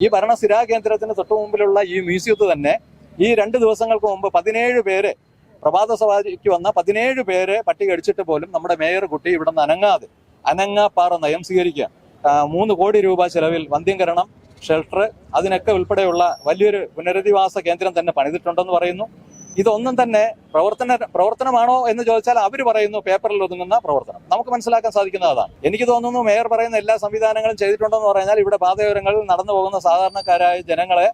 ഈ ഭരണ സ്ഥിരാ കേന്ദ്രത്തിന് തൊട്ടു മുമ്പിലുള്ള ഈ മ്യൂസിയത്ത് തന്നെ ഈ രണ്ട് ദിവസങ്ങൾക്ക് മുമ്പ് പതിനേഴ് പേര് പ്രഭാത സവാരിക്ക് വന്ന പതിനേഴ് പേര് പട്ടിക അടിച്ചിട്ട് പോലും നമ്മുടെ മേയർ കുട്ടി ഇവിടെ നിന്ന് അനങ്ങാതെ അനങ്ങാപ്പാറ നയം സ്വീകരിക്കുക. മൂന്ന് കോടി രൂപ ചെലവിൽ വന്ധ്യംകരണം ഷെൽട്ടർ അതിനൊക്കെ ഉൾപ്പെടെയുള്ള വലിയൊരു പുനരധിവാസ കേന്ദ്രം തന്നെ പണിതിട്ടുണ്ടെന്ന് പറയുന്നു. ഇതൊന്നും തന്നെ പ്രവർത്തന പ്രവർത്തനമാണോ എന്ന് ചോദിച്ചാൽ അവർ പറയുന്നു പേപ്പറിൽ ഒതുങ്ങുന്ന പ്രവർത്തനം. നമുക്ക് മനസ്സിലാക്കാൻ സാധിക്കുന്ന അതാണ്. എനിക്ക് തോന്നുന്നു മേയർ പറയുന്ന എല്ലാ സംവിധാനങ്ങളും ചെയ്തിട്ടുണ്ടെന്ന് പറഞ്ഞാൽ ഇവിടെ പാതയോരങ്ങളിൽ നടന്നു പോകുന്ന സാധാരണക്കാരായ ജനങ്ങളെ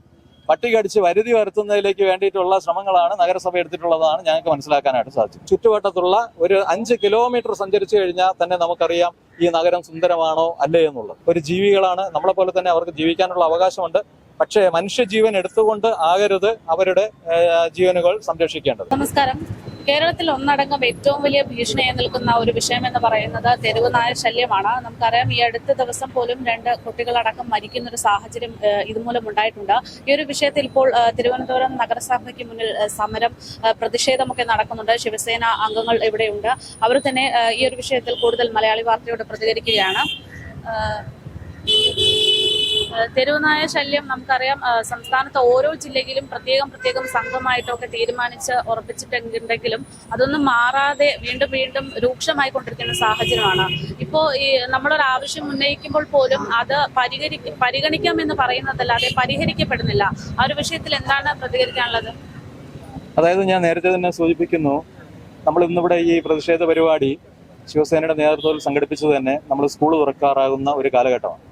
പട്ടികടിച്ച് വരുതി വരുത്തുന്നതിലേക്ക് വേണ്ടിയിട്ടുള്ള ശ്രമങ്ങളാണ് നഗരസഭ എടുത്തിട്ടുള്ളതാണ് ഞങ്ങൾക്ക് മനസ്സിലാക്കാനായിട്ട് സാധിച്ചു ചുറ്റുവട്ടത്തുള്ള ഒരു അഞ്ച് കിലോമീറ്റർ സഞ്ചരിച്ചു കഴിഞ്ഞാൽ തന്നെ നമുക്കറിയാം ഈ നഗരം സുന്ദരമാണോ അല്ലേ എന്നുള്ളത്. ഒരു ജീവികളാണ് നമ്മളെ പോലെ തന്നെ അവർക്ക് ജീവിക്കാനുള്ള അവകാശമുണ്ട്. പക്ഷേ മനുഷ്യജീവൻ എടുത്തുകൊണ്ട് ആകരുത് അവരുടെ ജീവനുകൾ സംരക്ഷിക്കേണ്ടത്. നമസ്കാരം. കേരളത്തിൽ ഒന്നടങ്കം ഏറ്റവും വലിയ ഭീഷണിയായി നിൽക്കുന്ന ഒരു വിഷയം എന്ന് പറയുന്നത് തെരുവ് നായ ശല്യമാണ്. നമുക്കറിയാം ഈ അടുത്ത ദിവസം പോലും രണ്ട് കുട്ടികളടക്കം മരിക്കുന്ന ഒരു സാഹചര്യം ഇതുമൂലം ഉണ്ടായിട്ടുണ്ട്. ഈ ഒരു വിഷയത്തിൽ ഇപ്പോൾ തിരുവനന്തപുരം നഗരസഭയ്ക്ക് മുന്നിൽ സമരം പ്രതിഷേധമൊക്കെ നടക്കുന്നുണ്ട്. ശിവസേന അംഗങ്ങൾ ഇവിടെയുണ്ട്. അവർ തന്നെ ഈ ഒരു വിഷയത്തിൽ കൂടുതൽ മലയാളി വാർത്തയോട് പ്രതികരിക്കുകയാണ്. തെരുവുനായ ശല്യം നമുക്കറിയാം. സംസ്ഥാനത്ത് ഓരോ ജില്ലയിലും പ്രത്യേകം പ്രത്യേകം സംഘമായിട്ടൊക്കെ തീരുമാനിച്ച് ഉറപ്പിച്ചിട്ടുണ്ടെങ്കിലും അതൊന്നും മാറാതെ വീണ്ടും വീണ്ടും രൂക്ഷമായി കൊണ്ടിരിക്കുന്ന സാഹചര്യമാണ്. ഇപ്പോ ഈ നമ്മളൊരു ആവശ്യം ഉന്നയിക്കുമ്പോൾ പോലും അത് പരിഹരി പരിഗണിക്കാമെന്ന് പറയുന്നതല്ലാതെ പരിഹരിക്കപ്പെടുന്നില്ല. ആ ഒരു വിഷയത്തിൽ എന്താണ് പ്രതികരിക്കാനുള്ളത്? അതായത് ഞാൻ നേരത്തെ തന്നെ സൂചിപ്പിക്കുന്നു നമ്മൾ ഇന്നിവിടെ ഈ പ്രതിഷേധ പരിപാടി ശിവസേനയുടെ നേതൃത്വത്തിൽ സംഘടിപ്പിച്ചത് തന്നെ നമ്മൾ സ്കൂൾ തുറക്കാറാകുന്ന ഒരു കാലഘട്ടമാണ്.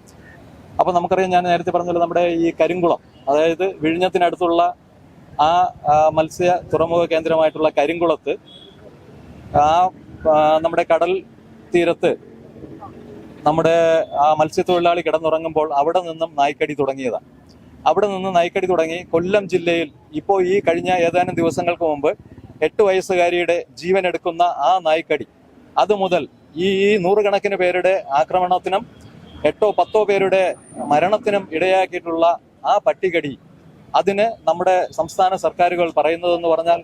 അപ്പൊ നമുക്കറിയാം ഞാൻ നേരത്തെ പറഞ്ഞല്ലോ നമ്മുടെ ഈ കരിങ്കുളം അതായത് വിഴിഞ്ഞത്തിനടുത്തുള്ള ആ മത്സ്യ തുറമുഖ കേന്ദ്രമായിട്ടുള്ള കരിങ്കുളത്ത് ആ നമ്മുടെ കടൽ തീരത്ത് നമ്മുടെ ആ മത്സ്യത്തൊഴിലാളി കിടന്നുറങ്ങുമ്പോൾ അവിടെ നിന്നും നായ്ക്കടി തുടങ്ങിയതാണ്. അവിടെ നിന്ന് നായ്ക്കടി തുടങ്ങി കൊല്ലം ജില്ലയിൽ ഇപ്പോൾ ഈ കഴിഞ്ഞ ഏതാനും ദിവസങ്ങൾക്ക് മുമ്പ് എട്ട് വയസ്സുകാരിയുടെ ജീവൻ എടുക്കുന്ന ആ നായ്ക്കടി അതുമുതൽ ഈ നൂറുകണക്കിന് പേരുടെ ആക്രമണത്തിനും എട്ടോ പത്തോ പേരുടെ മരണത്തിനും ഇടയാക്കിയിട്ടുള്ള ആ പട്ടികടി അതിന് നമ്മുടെ സംസ്ഥാന സർക്കാരുകൾ പറയുന്നതെന്ന് പറഞ്ഞാൽ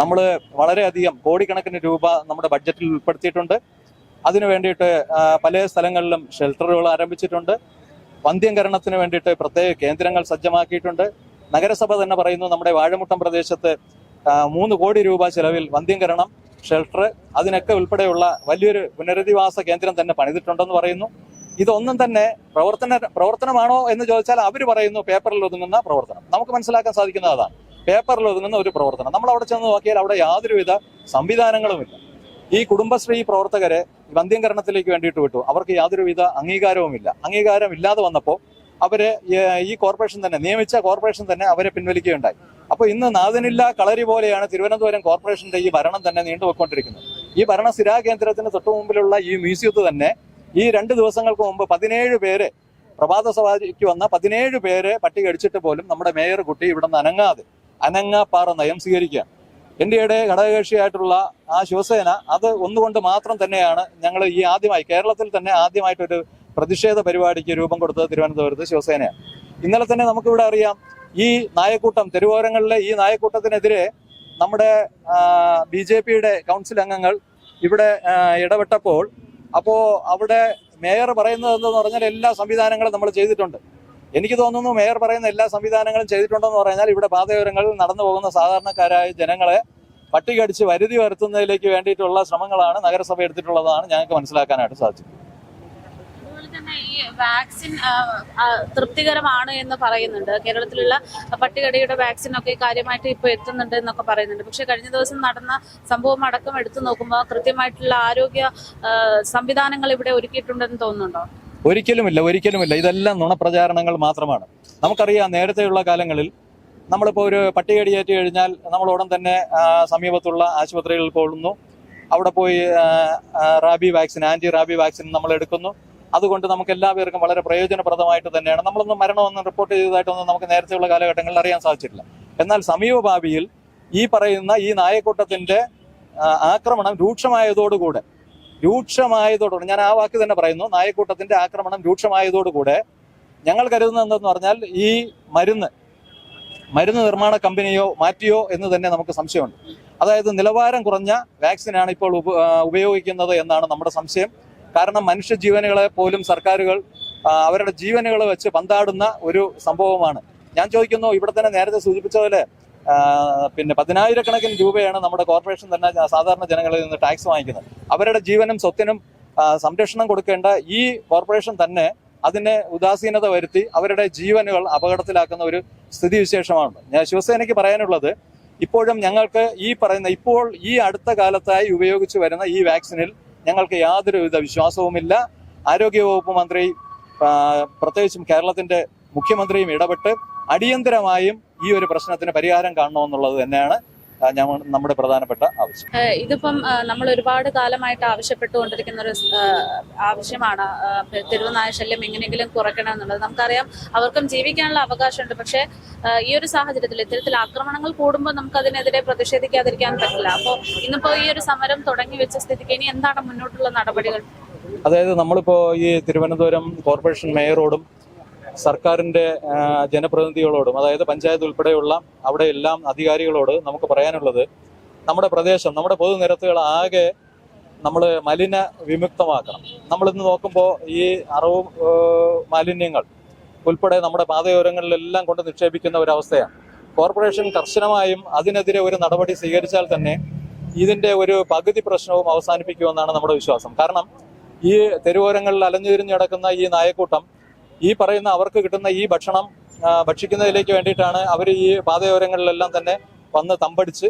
നമ്മൾ വളരെയധികം കോടിക്കണക്കിന് രൂപ നമ്മുടെ ബഡ്ജറ്റിൽ ഉൾപ്പെടുത്തിയിട്ടുണ്ട്. അതിനു വേണ്ടിയിട്ട് പല സ്ഥലങ്ങളിലും ഷെൽട്ടറുകൾ ആരംഭിച്ചിട്ടുണ്ട്. വന്ധ്യംകരണത്തിന് വേണ്ടിയിട്ട് പ്രത്യേക കേന്ദ്രങ്ങൾ സജ്ജമാക്കിയിട്ടുണ്ട്. നഗരസഭ തന്നെ പറയുന്നു നമ്മുടെ വാഴമുട്ടം പ്രദേശത്ത് മൂന്ന് കോടി രൂപ ചെലവിൽ വന്ധ്യംകരണം ഷെൽട്ടർ അതിനൊക്കെ ഉൾപ്പെടെയുള്ള വലിയൊരു പുനരധിവാസ കേന്ദ്രം തന്നെ പണിതിട്ടുണ്ടെന്ന് പറയുന്നു. ഇതൊന്നും തന്നെ പ്രവർത്തന പ്രവർത്തനമാണോ എന്ന് ചോദിച്ചാൽ അവർ പറയുന്നു പേപ്പറിൽ ഒതുങ്ങുന്ന പ്രവർത്തനം. നമുക്ക് മനസ്സിലാക്കാൻ സാധിക്കുന്ന അതാണ്. പേപ്പറിൽ ഒതുങ്ങുന്ന ഒരു പ്രവർത്തനം. നമ്മൾ അവിടെ ചെന്ന് നോക്കിയാൽ അവിടെ യാതൊരുവിധ സംവിധാനങ്ങളുമില്ല. ഈ കുടുംബശ്രീ പ്രവർത്തകരെ വന്ധ്യംകരണത്തിലേക്ക് വേണ്ടിയിട്ട് വിട്ടു. അവർക്ക് യാതൊരുവിധ അംഗീകാരവുമില്ല. അംഗീകാരം ഇല്ലാതെ വന്നപ്പോൾ അവരെ ഈ- കോർപ്പറേഷൻ തന്നെ നിയമിച്ച കോർപ്പറേഷൻ തന്നെ അവരെ പിൻവലിക്കുകയുണ്ടായി. അപ്പോൾ ഇന്ന് നാഥനില്ല കളരി പോലെയാണ് തിരുവനന്തപുരം കോർപ്പറേഷന്റെ ഈ ഭരണം തന്നെ നീണ്ടുപോയിക്കൊണ്ടിരിക്കുന്നത്. ഈ ഭരണ സ്ഥിരാ കേന്ദ്രത്തിന് തൊട്ടു മുമ്പിലുള്ള ഈ മ്യൂസിയത്ത് തന്നെ ഈ രണ്ട് ദിവസങ്ങൾക്ക് മുമ്പ് പതിനേഴ് പേര് പ്രഭാത സവാരിക്ക് വന്ന പതിനേഴ് പേരെ പട്ടിക അടിച്ചിട്ട് പോലും നമ്മുടെ മേയർ കുട്ടി ഇവിടെ നിന്ന് അനങ്ങാതെ അനങ്ങാപ്പാറ നയം സ്വീകരിക്കുകയാണ്. എൻ ഡി എയുടെ ഘടകകക്ഷിയായിട്ടുള്ള ആ ശിവസേന അത് ഒന്നുകൊണ്ട് മാത്രം തന്നെയാണ് ഞങ്ങൾ ഈ ആദ്യമായി കേരളത്തിൽ തന്നെ ആദ്യമായിട്ടൊരു പ്രതിഷേധ പരിപാടിക്ക് രൂപം കൊടുത്തത് തിരുവനന്തപുരത്ത് ശിവസേനയാണ്. ഇന്നലെ തന്നെ നമുക്കിവിടെ അറിയാം ഈ നായക്കൂട്ടം തെരുവോരങ്ങളിലെ ഈ നായക്കൂട്ടത്തിനെതിരെ നമ്മുടെ ബി ജെ പിയുടെ കൗൺസിൽ അംഗങ്ങൾ ഇവിടെ ഇടപെട്ടപ്പോൾ അപ്പോ അവിടെ മേയർ പറയുന്നത് എന്തെന്ന് പറഞ്ഞാൽ എല്ലാ സംവിധാനങ്ങളും നമ്മൾ ചെയ്തിട്ടുണ്ട്. എനിക്ക് തോന്നുന്നു മേയർ പറയുന്ന എല്ലാ സംവിധാനങ്ങളും ചെയ്തിട്ടുണ്ടെന്ന് പറഞ്ഞാൽ ഇവിടെ പാതയോരങ്ങളിൽ നടന്നു പോകുന്ന സാധാരണക്കാരായ ജനങ്ങളെ പട്ടികടിച്ച് വരുതി വരുത്തുന്നതിലേക്ക് വേണ്ടിയിട്ടുള്ള ശ്രമങ്ങളാണ് നഗരസഭ എടുത്തിട്ടുള്ളതാണ് ഞങ്ങൾക്ക് മനസ്സിലാക്കാനായിട്ട് സാധിച്ചത്. ഈ വാക്സിൻ തൃപ്തികരമാണ് എന്ന് പറയുന്നുണ്ട്. കേരളത്തിലുള്ള പട്ടികടിയുടെ വാക്സിൻ ഒക്കെ കാര്യമായിട്ട് ഇപ്പോൾ എത്തുന്നുണ്ട് എന്നൊക്കെ പറയുന്നുണ്ട്. പക്ഷെ കഴിഞ്ഞ ദിവസം നടന്ന സംഭവം അടക്കം എടുത്തു നോക്കുമ്പോൾ കൃത്യമായിട്ടുള്ള ആരോഗ്യ സംവിധാനങ്ങൾ ഇവിടെ ഒരുക്കിയിട്ടുണ്ടെന്ന് തോന്നുന്നുണ്ടോ? ഒരിക്കലുമില്ല ഒരിക്കലുമില്ല. ഇതെല്ലാം നുണപ്രചാരണങ്ങൾ മാത്രമാണ്. നമുക്കറിയാം നേരത്തെയുള്ള കാലങ്ങളിൽ നമ്മളിപ്പോൾ ഒരു പട്ടികടിയേറ്റ് കഴിഞ്ഞാൽ നമ്മൾ ഉടൻ തന്നെ സമീപത്തുള്ള ആശുപത്രികളിൽ പോകുന്നു. അവിടെ പോയി rabies vaccine anti rabies vaccine നമ്മൾ എടുക്കുന്നു. അതുകൊണ്ട് നമുക്ക് എല്ലാവർക്കും വളരെ പ്രയോജനപ്രദമായിട്ട് തന്നെയാണ്. നമ്മളൊന്നും മരണമൊന്നും റിപ്പോർട്ട് ചെയ്തതായിട്ടൊന്നും നമുക്ക് നേരത്തെയുള്ള കാലഘട്ടങ്ങളിൽ അറിയാൻ സാധിച്ചിട്ടില്ല. എന്നാൽ സമീപഭാവിയിൽ ഈ പറയുന്ന ഈ നായക്കൂട്ടത്തിന്റെ ആക്രമണം രൂക്ഷമായതോടുകൂടെ രൂക്ഷമായതോടുകൂടെ ഞാൻ ആ വാക്ക് തന്നെ പറയുന്നു നായക്കൂട്ടത്തിന്റെ ആക്രമണം രൂക്ഷമായതോടുകൂടെ ഞങ്ങൾ കരുതുന്നത് എന്തെന്ന് പറഞ്ഞാൽ ഈ മരുന്ന് മരുന്ന് നിർമ്മാണ കമ്പനിയോ മാറ്റിയോ എന്ന് തന്നെ നമുക്ക് സംശയമുണ്ട്. അതായത് നിലവാരം കുറഞ്ഞ വാക്സിനാണ് ഇപ്പോൾ ഉപ- ഉപയോഗിക്കുന്നത് എന്നാണ് നമ്മുടെ സംശയം. കാരണം മനുഷ്യജീവനുകളെ പോലും സർക്കാരുകൾ അവരുടെ ജീവനുകൾ വെച്ച് പന്താടുന്ന ഒരു സംഭവമാണ്. ഞാൻ ചോദിക്കുന്നു ഇവിടെ തന്നെ നേരത്തെ സൂചിപ്പിച്ച പോലെ പിന്നെ പതിനായിരക്കണക്കിന് രൂപയാണ് നമ്മുടെ കോർപ്പറേഷൻ തന്നെ സാധാരണ ജനങ്ങളിൽ നിന്ന് ടാക്സ് വാങ്ങിക്കുന്നത്. അവരുടെ ജീവനും സ്വത്തിനും സംരക്ഷണം കൊടുക്കേണ്ട ഈ കോർപ്പറേഷൻ തന്നെ അതിനെ ഉദാസീനത വരുത്തി അവരുടെ ജീവനുകൾ അപകടത്തിലാക്കുന്ന ഒരു സ്ഥിതിവിശേഷമാണ്. ഞാൻ ശിവസേനയ്ക്ക് പറയാനുള്ളത് ഇപ്പോഴും ഞങ്ങൾക്ക് ഈ പറയുന്ന ഇപ്പോൾ ഈ അടുത്ത കാലത്തായി ഉപയോഗിച്ചു വരുന്ന ഈ വാക്സിനിൽ ഞങ്ങൾക്ക് യാതൊരുവിധ വിശ്വാസവുമില്ല. ആരോഗ്യവകുപ്പ് മന്ത്രി പ്രത്യേകിച്ചും കേരളത്തിന്റെ മുഖ്യമന്ത്രിയും ഇടപെട്ട് അടിയന്തരമായും ഈ ഒരു പ്രശ്നത്തിന് പരിഹാരം കാണണമെന്നുള്ളത് തന്നെയാണ്. നമ്മുടെ പ്രധാനപ്പെട്ട ആവശ്യം. ഇതിപ്പം നമ്മൾ ഒരുപാട് കാലമായിട്ട് ആവശ്യപ്പെട്ടുകൊണ്ടിരിക്കുന്ന ഒരു ആവശ്യമാണ്. തെരുവുനായ ശല്യം എങ്ങനെയെങ്കിലും കുറയ്ക്കണം എന്നുള്ളത് നമുക്കറിയാം അവർക്കും ജീവിക്കാനുള്ള അവകാശമുണ്ട്. പക്ഷേ ഈ ഒരു സാഹചര്യത്തിൽ ഇത്തരത്തിൽ ആക്രമണങ്ങൾ കൂടുമ്പോൾ നമുക്ക് അതിനെതിരെ പ്രതിഷേധിക്കാതിരിക്കാൻ പറ്റില്ല. അപ്പോൾ ഇന്നിപ്പോ ഈ ഒരു സമരം തുടങ്ങി വെച്ച സ്ഥിതിക്ക് ഇനി എന്താണ് മുന്നോട്ടുള്ള നടപടികൾ? അതായത് നമ്മളിപ്പോ ഈ തിരുവനന്തപുരം കോർപ്പറേഷൻ മേയറോടും സർക്കാരിന്റെ ജനപ്രതിനിധികളോടും അതായത് പഞ്ചായത്ത് ഉൾപ്പെടെയുള്ള അവിടെ എല്ലാം അധികാരികളോട് നമുക്ക് പറയാനുള്ളത് നമ്മുടെ പ്രദേശം നമ്മുടെ പൊതുനിരത്തുകൾ ആകെ നമ്മൾ മലിന വിമുക്തമാക്കണം. നമ്മൾ ഇന്ന് നോക്കുമ്പോൾ ഈ അറവ് മാലിന്യങ്ങൾ ഉൾപ്പെടെ നമ്മുടെ പാതയോരങ്ങളിലെല്ലാം കൊണ്ട് നിക്ഷേപിക്കുന്ന ഒരു കോർപ്പറേഷൻ കർശനമായും അതിനെതിരെ ഒരു നടപടി സ്വീകരിച്ചാൽ തന്നെ ഇതിന്റെ ഒരു പകുതി പ്രശ്നവും അവസാനിപ്പിക്കുമെന്നാണ് നമ്മുടെ വിശ്വാസം. കാരണം ഈ തെരുവോരങ്ങളിൽ അലഞ്ഞുതിരിഞ്ഞു കിടക്കുന്ന ഈ നായക്കൂട്ടം ഈ പറയുന്ന അവർക്ക് കിട്ടുന്ന ഈ ഭക്ഷണം ഭക്ഷിക്കുന്നതിലേക്ക് വേണ്ടിയിട്ടാണ് അവർ ഈ പാതയോരങ്ങളിലെല്ലാം തന്നെ വന്ന് തമ്പടിച്ച്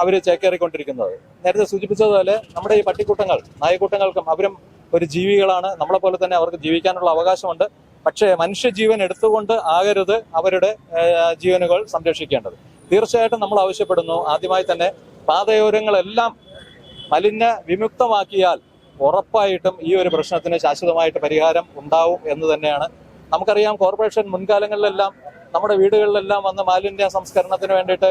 അവർ ചേക്കേറിക്കൊണ്ടിരിക്കുന്നത്. നേരത്തെ സൂചിപ്പിച്ചതുപോലെ നമ്മുടെ ഈ പട്ടിക്കൂട്ടങ്ങൾ നായക്കൂട്ടങ്ങൾക്കും അവരും ഒരു ജീവികളാണ്. നമ്മളെ പോലെ തന്നെ അവർക്ക് ജീവിക്കാനുള്ള അവകാശമുണ്ട്. പക്ഷേ മനുഷ്യജീവൻ എടുത്തുകൊണ്ട് ആകരുത് അവരുടെ ജീവനുകൾ സംരക്ഷിക്കേണ്ടത്. തീർച്ചയായിട്ടും നമ്മൾ ആവശ്യപ്പെടുന്നു ആദ്യമായി തന്നെ പാതയോരങ്ങളെല്ലാം മലിന വിമുക്തമാക്കിയാൽ ഉറപ്പായിട്ടും ഈ ഒരു പ്രശ്നത്തിന് ശാശ്വതമായിട്ട് പരിഹാരം ഉണ്ടാവും എന്ന് തന്നെയാണ്. നമുക്കറിയാം കോർപ്പറേഷൻ മുൻകാലങ്ങളിലെല്ലാം നമ്മുടെ വീടുകളിലെല്ലാം വന്ന് മാലിന്യ സംസ്കരണത്തിന് വേണ്ടിയിട്ട്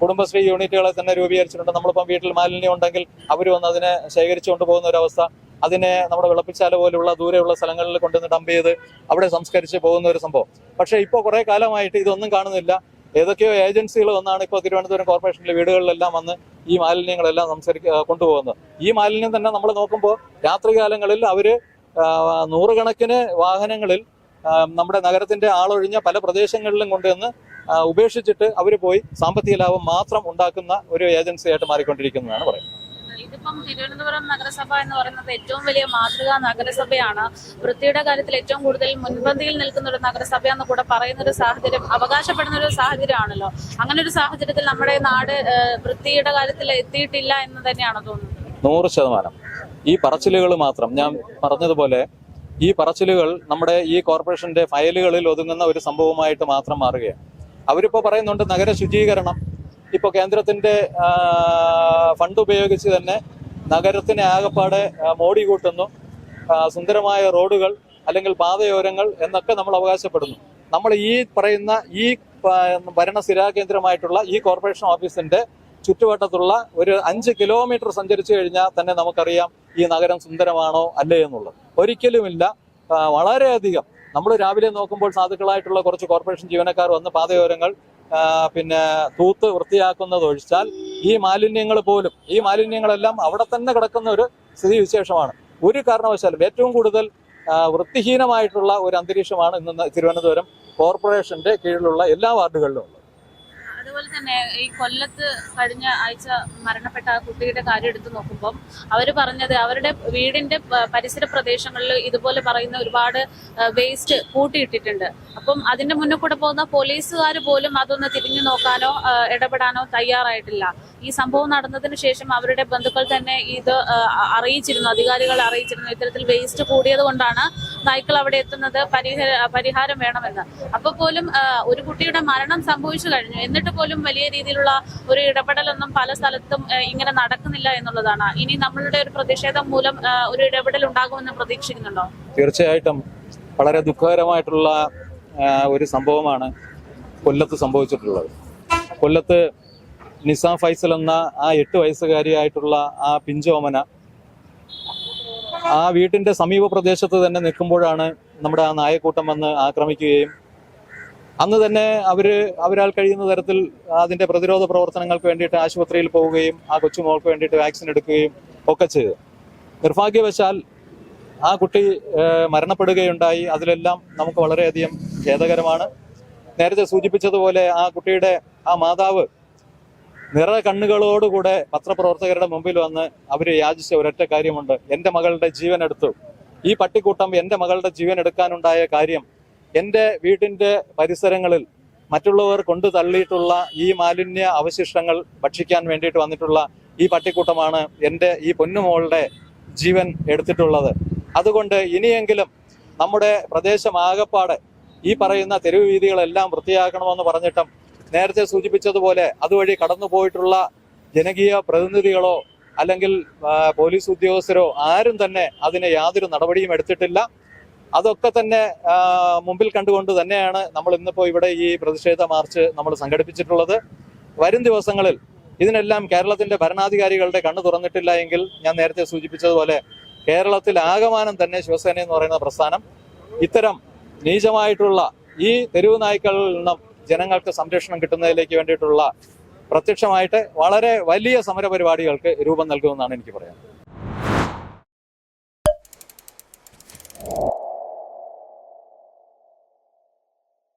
കുടുംബശ്രീ യൂണിറ്റുകളെ തന്നെ രൂപീകരിച്ചിട്ടുണ്ട്. നമ്മളിപ്പം വീട്ടിൽ മാലിന്യം ഉണ്ടെങ്കിൽ അവർ വന്ന് അതിനെ ശേഖരിച്ചു കൊണ്ടുപോകുന്ന ഒരവസ്ഥ അതിനെ നമ്മുടെ വിളപ്പിച്ചാല പോലുള്ള ദൂരെയുള്ള സ്ഥലങ്ങളിൽ കൊണ്ടുവന്ന് ഡംപ് ചെയ്ത് അവിടെ സംസ്കരിച്ച് പോകുന്ന ഒരു സംഭവം. പക്ഷേ ഇപ്പോൾ കുറേ കാലമായിട്ട് ഇതൊന്നും കാണുന്നില്ല. ഏതൊക്കെയോ ഏജൻസികൾ വന്നാണ് ഇപ്പോൾ തിരുവനന്തപുരം കോർപ്പറേഷനിലെ വീടുകളിലെല്ലാം വന്ന് ഈ മാലിന്യങ്ങളെല്ലാം സംസാരിക്ക കൊണ്ടുപോകുന്നത്. ഈ മാലിന്യം തന്നെ നമ്മൾ നോക്കുമ്പോൾ രാത്രികാലങ്ങളിൽ അവർ ആ, നൂറുകണക്കിന് വാഹനങ്ങളിൽ നമ്മുടെ നഗരത്തിന്റെ ആളൊഴിഞ്ഞ പല പ്രദേശങ്ങളിലും കൊണ്ടുവന്ന് ഉപേക്ഷിച്ചിട്ട് അവർ പോയി സാമ്പത്തിക ലാഭം മാത്രം ഉണ്ടാക്കുന്ന ഒരു ഏജൻസിയായിട്ട് മാറിക്കൊണ്ടിരിക്കുന്നതാണ് പറയുന്നത്. ഇതിപ്പം തിരുവനന്തപുരം നഗരസഭ എന്ന് പറയുന്നത് ഏറ്റവും വലിയ മാതൃകാ നഗരസഭയാണ്. വൃത്തിയുടെ കാര്യത്തിൽ ഏറ്റവും കൂടുതൽ മുൻപന്തിയിൽ നിൽക്കുന്ന ഒരു നഗരസഭ എന്ന് കൂടെ പറയുന്ന ഒരു സാഹചര്യം അവകാശപ്പെടുന്ന ഒരു സാഹചര്യമാണല്ലോ. അങ്ങനെ ഒരു സാഹചര്യത്തിൽ നമ്മുടെ നാട് വൃത്തിയുടെ കാര്യത്തിൽ എത്തിയിട്ടില്ല എന്ന് തന്നെയാണ് തോന്നുന്നത്? നൂറ് ശതമാനം. ഈ പറച്ചിലുകൾ മാത്രം ഞാൻ പറഞ്ഞതുപോലെ ഈ പറച്ചിലുകൾ നമ്മുടെ ഈ കോർപ്പറേഷന്റെ ഫയലുകളിൽ ഒതുങ്ങുന്ന ഒരു സംഭവമായിട്ട് മാത്രം മാറുകയാണ്. അവരിപ്പോ പറയുന്നുണ്ട് നഗര ശുചീകരണം ഇപ്പോൾ കേന്ദ്രത്തിന്റെ ഫണ്ട് ഉപയോഗിച്ച് തന്നെ നഗരത്തിനെ ആകപ്പാടെ മോടി കൂട്ടുന്നു. സുന്ദരമായ റോഡുകൾ അല്ലെങ്കിൽ പാതയോരങ്ങൾ എന്നൊക്കെ നമ്മൾ അവകാശപ്പെടുന്നു. നമ്മൾ ഈ പറയുന്ന ഈ ഭരണ സ്ഥിരാകേന്ദ്രമായിട്ടുള്ള ഈ കോർപ്പറേഷൻ ഓഫീസിന്റെ ചുറ്റുവട്ടത്തുള്ള ഒരു അഞ്ച് കിലോമീറ്റർ സഞ്ചരിച്ചു കഴിഞ്ഞാൽ തന്നെ നമുക്കറിയാം ഈ നഗരം സുന്ദരമാണോ അല്ലേ എന്നുള്ളത്. ഒരിക്കലുമില്ല. വളരെയധികം. നമ്മൾ രാവിലെ നോക്കുമ്പോൾ സാധുക്കളായിട്ടുള്ള കുറച്ച് കോർപ്പറേഷൻ ജീവനക്കാർ വന്ന് പാതയോരങ്ങൾ പിന്നെ തൂത്ത് വൃത്തിയാക്കുന്നത് ഒഴിച്ചാൽ ഈ മാലിന്യങ്ങൾ പോലും ഈ മാലിന്യങ്ങളെല്ലാം അവിടെ തന്നെ കിടക്കുന്ന ഒരു സ്ഥിതി വിശേഷമാണ് ഒരു കാരണവശാലും ഏറ്റവും കൂടുതൽ വൃത്തിഹീനമായിട്ടുള്ള ഒരു അന്തരീക്ഷമാണ് ഇന്ന് തിരുവനന്തപുരം കോർപ്പറേഷന്റെ കീഴിലുള്ള എല്ലാ വാർഡുകളിലും ഉള്ളത്. അതുപോലെ തന്നെ ഈ കൊല്ലത്ത് കഴിഞ്ഞ ആഴ്ച മരണപ്പെട്ട ആ കുട്ടിയുടെ കാര്യം എടുത്തു നോക്കുമ്പോൾ അവർ പറഞ്ഞത് അവരുടെ വീടിന്റെ പരിസര പ്രദേശങ്ങളിൽ ഇതുപോലെ പറയുന്ന ഒരുപാട് വേസ്റ്റ് കൂട്ടിയിട്ടിട്ടുണ്ട്. അപ്പം അതിന്റെ മുന്നിൽ കൂടെ പോകുന്ന പോലീസുകാർ പോലും അതൊന്ന് തിരിഞ്ഞു നോക്കാനോ ഇടപെടാനോ തയ്യാറായിട്ടില്ല. ഈ സംഭവം നടന്നതിന് ശേഷം അവരുടെ ബന്ധുക്കൾ തന്നെ ഇത് അറിയിച്ചിരുന്നു അധികാരികൾ അറിയിച്ചിരുന്നു ഇത്തരത്തിൽ വേസ്റ്റ് കൂടിയത് കൊണ്ടാണ് നായ്ക്കൾ അവിടെ എത്തുന്നത് പരിഹാരം വേണമെന്ന്. അപ്പോൾ പോലും ഒരു കുട്ടിയുടെ മരണം സംഭവിച്ചു കഴിഞ്ഞു. എന്നിട്ട് പോലും വലിയ രീതിയിലുള്ള ഒരു ഇടപെടലൊന്നും പല സ്ഥലത്തും ഇങ്ങനെ നടക്കുന്നില്ല എന്നുള്ളതാണ്. ഇനി നമ്മളുടെ ഒരു പ്രതിഷേധം മൂലം ഒരു ഇടപെടൽ ഉണ്ടാകുമെന്ന് പ്രതീക്ഷിക്കുന്നുണ്ടോ? തീർച്ചയായിട്ടും വളരെ ദുഃഖകരമായിട്ടുള്ള ഒരു സംഭവമാണ് കൊല്ലത്ത് സംഭവിച്ചിട്ടുള്ളത്. കൊല്ലത്ത് നിസാം ഫൈസൽ എന്ന ആ എട്ട് വയസ്സുകാരിയായിട്ടുള്ള ആ പിഞ്ചോമന ആ വീട്ടിന്റെ സമീപ പ്രദേശത്ത് തന്നെ നിൽക്കുമ്പോഴാണ് നമ്മുടെ ആ നായക്കൂട്ടം വന്ന് ആക്രമിക്കുകയും അന്ന് തന്നെ അവർ അവരാൽ കഴിയുന്ന തരത്തിൽ അതിന്റെ പ്രതിരോധ പ്രവർത്തനങ്ങൾക്ക് വേണ്ടിയിട്ട് ആശുപത്രിയിൽ പോവുകയും ആ കൊച്ചുമോൾക്ക് വേണ്ടിയിട്ട് വാക്സിൻ എടുക്കുകയും ഒക്കെ ചെയ്തു. നിർഭാഗ്യവശാൽ ആ കുട്ടി മരണപ്പെടുകയുണ്ടായി. അതിലെല്ലാം നമുക്ക് വളരെയധികം ഖേദകരമാണ്. നേരത്തെ സൂചിപ്പിച്ചതുപോലെ ആ കുട്ടിയുടെ ആ മാതാവ് നിറ കണ്ണുകളോടുകൂടെ പത്രപ്രവർത്തകരുടെ മുമ്പിൽ വന്ന് അവർ യാചിച്ച ഒരൊറ്റ കാര്യമുണ്ട്. എന്റെ മകളുടെ ജീവൻ എടുത്തു ഈ പട്ടിക്കൂട്ടം എന്റെ മകളുടെ ജീവൻ എടുക്കാനുണ്ടായ കാര്യം എന്റെ വീടിന്റെ പരിസരങ്ങളിൽ മറ്റുള്ളവർ കൊണ്ടു തള്ളിയിട്ടുള്ള ഈ മാലിന്യ അവശിഷ്ടങ്ങൾ ഭക്ഷിക്കാൻ വേണ്ടിയിട്ട് വന്നിട്ടുള്ള ഈ പട്ടിക്കൂട്ടമാണ് എന്റെ ഈ പൊന്നുമോളുടെ ജീവൻ എടുത്തിട്ടുള്ളത്. അതുകൊണ്ട് ഇനിയെങ്കിലും നമ്മുടെ പ്രദേശമാകപ്പാടെ ഈ പറയുന്ന തെരുവ് വീതികളെല്ലാം വൃത്തിയാക്കണമെന്ന് പറഞ്ഞിട്ടും നേരത്തെ സൂചിപ്പിച്ചതുപോലെ അതുവഴി കടന്നുപോയിട്ടുള്ള ജനകീയ പ്രതിനിധികളോ അല്ലെങ്കിൽ പോലീസ് ഉദ്യോഗസ്ഥരോ ആരും തന്നെ അതിന് യാതൊരു നടപടിയും എടുത്തിട്ടില്ല. അതൊക്കെ തന്നെ മുമ്പിൽ കണ്ടുകൊണ്ട് തന്നെയാണ് നമ്മൾ ഇന്നിപ്പോൾ ഇവിടെ ഈ പ്രതിഷേധ മാർച്ച് നമ്മൾ സംഘടിപ്പിച്ചിട്ടുള്ളത്. വരും ദിവസങ്ങളിൽ ഇതിനെല്ലാം കേരളത്തിന്റെ ഭരണാധികാരികളുടെ കണ്ണു തുറന്നിട്ടില്ല എങ്കിൽ ഞാൻ നേരത്തെ സൂചിപ്പിച്ചതുപോലെ കേരളത്തിൽ ആകമാനം തന്നെ ശിവസേന എന്ന് പറയുന്ന പ്രസ്ഥാനം ഇത്തരം നീചമായിട്ടുള്ള ഈ തെരുവ് നായ്ക്കളിൽ നിന്നും ജനങ്ങൾക്ക് സംരക്ഷണം കിട്ടുന്നതിലേക്ക് വേണ്ടിയിട്ടുള്ള പ്രത്യക്ഷമായിട്ട് വളരെ വലിയ സമരപരിപാടികൾക്ക് രൂപം നൽകുമെന്നാണ് എനിക്ക് പറയാൻ